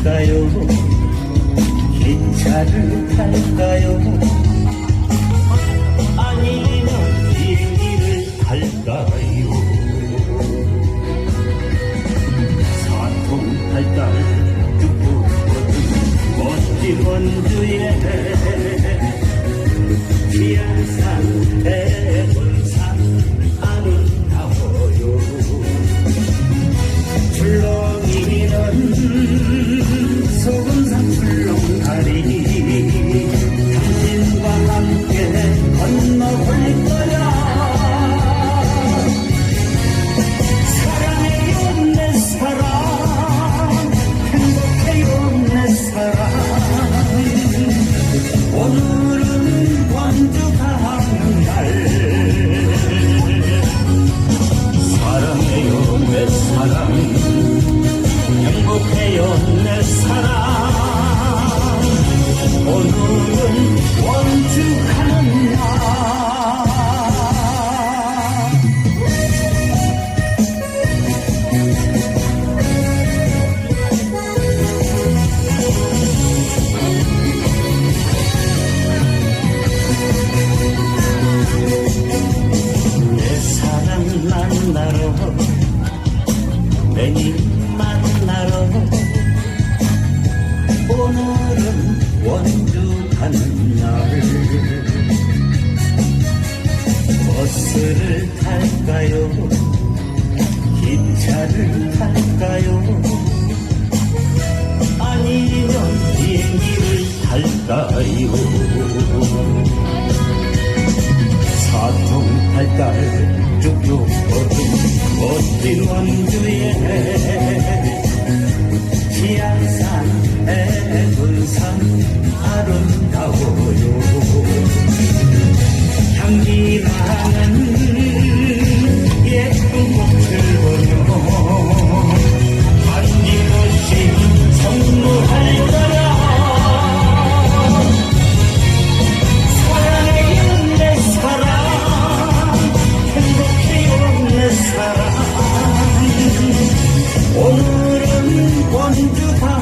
할까요? 기차를 탈까요? 아니면 비행기를 탈까요 사통 탈까요? 듣고 멋진 원주에 피한 상태 내 사랑 행복해요 내 사랑 버스를 탈까요? 기차를 탈까요? 아니면 비행기를 탈까요? 사통 팔달 쭉쭉 뻗은 멋진 원주에 지안산 해군산 아름다워요. 향기나는 বন্ধু